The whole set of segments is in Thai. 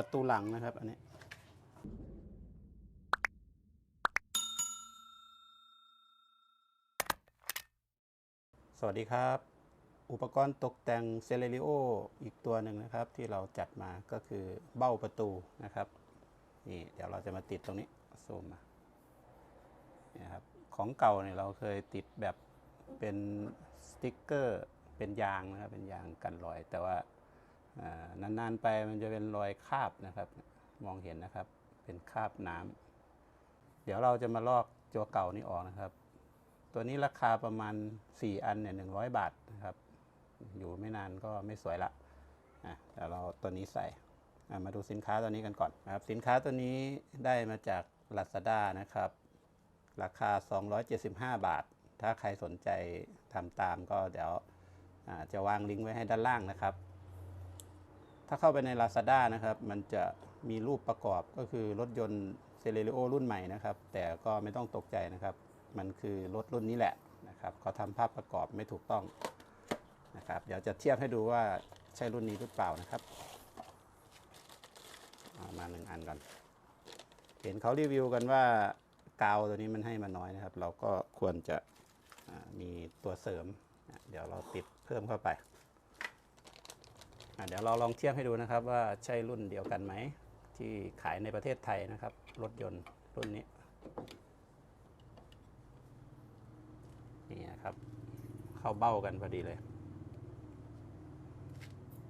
ประตูหลังนะครับ อันนี้สวัสดีครับ อุปกรณ์ตกแต่งเซเลริโออีกตัวหนึ่งนะครับ ที่เราจัดมาก็คือเบ้าประตูนะครับนี่เดี๋ยวเราจะมาติดตรงนี้ซูมมานี่ครับของเก่าเนี่ยเราเคยติดแบบเป็นสติ๊กเกอร์เป็นยางนะครับเป็นยางกันรอย แต่ว่าอ่า นานๆไปมันจะเป็นรอยคราบนะครับ มองเห็นนะครับ เป็นคราบน้ำเดี๋ยวเราจะมาลอกตัวเก่านี้ออกนะครับ ตัวนี้ราคาประมาณ 4 อันเนี่ยหนึ่งบาทนะครับ อยู่ไม่นานก็ไม่สวยละอะเดี๋ยวเราตัวนี้ใส่มาดูสินค้าตัวนี้กันก่อนนะครับ สินค้าตัวนี้ได้มาจาก Lazada นะครับ ราคา 275 บาท ถ้าใครสนใจทำตามก็เดี๋ยวจะวางลิงก์ไว้ให้ด้านล่างนะครับ ถ้าเข้าไปใน Lazada นะครับ มันจะมีรูปประกอบก็คือรถยนต์เซเลริโอรุ่นใหม่นะครับ แต่ก็ไม่ต้องตกใจนะครับ มันคือรถรุ่นนี้แหละนะครับเขาทำภาพประกอบไม่ถูกต้องนะครับ เดี๋ยวจะเทียบให้ดูว่าใช่รุ่นนี้หรือเปล่านะครับเอามาหนึ่งอันก่อน เห็นเขารีวิวกันว่ากาวตัวนี้มันให้มาน้อยนะครับ เราก็ควรจะมีตัวเสริม เดี๋ยวเราติดเพิ่มเข้าไป เดี๋ยวเราลองเทียบให้ดูนะครับว่าใช่รุ่นเดียวกันไหม ที่ขายในประเทศไทยนะครับ รถยนต์รุ่นนี้ นี่นะครับ เข้าเบ้ากันพอดีเลย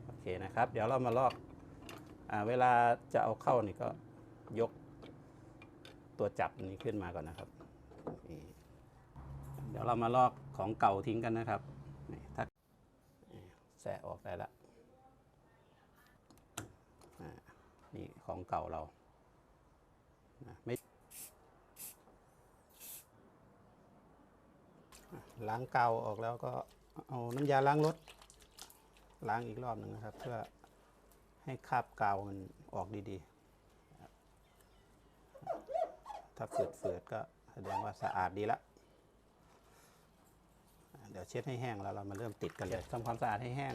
โอเคนะครับ เดี๋ยวเรามาลอกอเวลาจะเอาเข้านี่ก็ยกตัวจับนี้ขึ้นมาก่อนนะครับ เดี๋ยวเรามาลอกของเก่าทิ้งกันนะครับนี่ถ้าแสะออกได้ละอ่า นี่ของเก่าเรานะไม่ล้างเกาออกแล้วก็เอาน้ำยาล้างรถล้างอีกรอบหนึ่งนะครับ เพื่อให้คราบกาวมันออกดีๆ ถ้าเฝืดๆก็แสดงว่าสะอาดดีละเดี๋ยวเช็ดให้แห้งแล้วเรามาเริ่มติดกันเลยทำความสะอาดให้แห้ง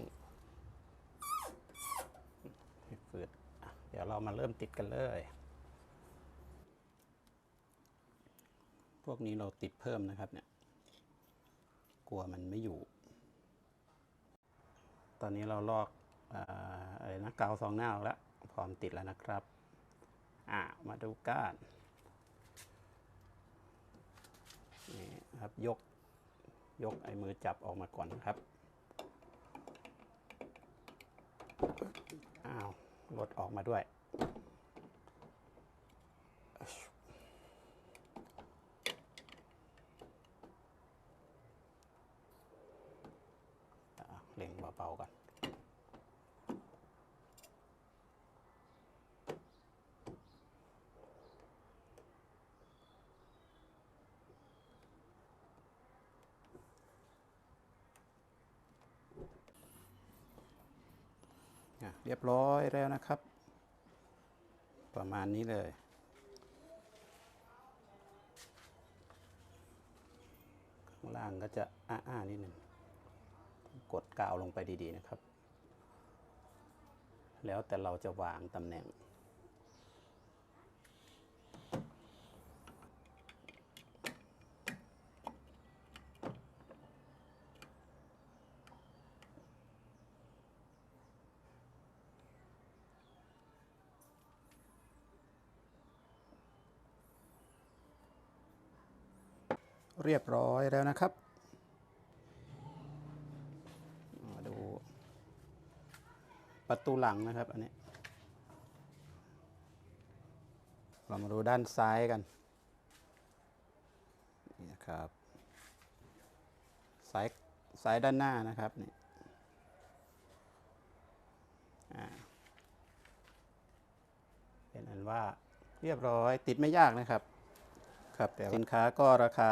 ให้ฝืดอะเดี๋ ยวเรามาเริ่มติดกันเลย พวกนี้เราติดเพิ่มนะครับเนี่ย กลัวมันไม่อยู่ ตอนนี้เราลอกอาอะไรนะกาวซองหน้าออกแล้วพร้อมติดแล้วนะครับ อ่ามาดูกันนี่ครับยกยกไอ้มือจับออกมาก่อนครับ อ้าว ลดออกมาด้วย เล็งเบาๆก่อน เรียบร้อยแล้วนะครับ ประมาณนี้เลย ข้างล่างก็จะอ้าๆนิดหนึ่งกดกาวลงไปดีๆนะครับ แล้วแต่เราจะวางตำแหน่ง เรียบร้อยแล้วนะครับ มาดู ประตูหลังนะครับอันนี้ เรามาดูด้านซ้ายกัน นี่นะครับซ้ายซ้ายด้านหน้านะครับนี่เป็นอันว่าเรียบร้อยติดไม่ยากนะครับ ครับแต่สินค้าก็ราคา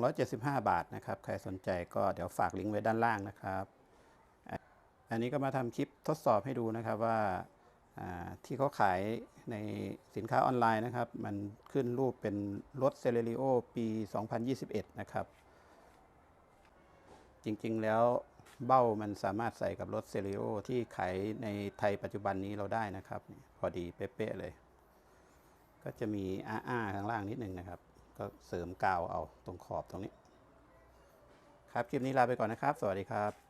275 บาทนะครับ ใครสนใจก็เดี๋ยวฝากลิงก์ไว้ด้านล่างนะครับ อันนี้ก็มาทำคลิปทดสอบให้ดูนะครับว่าที่เขาขายในสินค้าออนไลน์นะครับ มันขึ้นรูปเป็นรถเซเลริโอปี 2021 นะครับ จริงๆแล้วเบ้ามันสามารถใส่กับรถเซเรีโอที่ขายในไทยปัจจุบันนี้เราได้นะครับ พอดีเป๊ะๆเลย ก็จะมีอ้าๆข้างล่างนิดนึงนะครับ ก็เสริมกาวเอาตรงขอบตรงนี้ ครับคลิปนี้ลาไปก่อนนะครับ สวัสดีครับ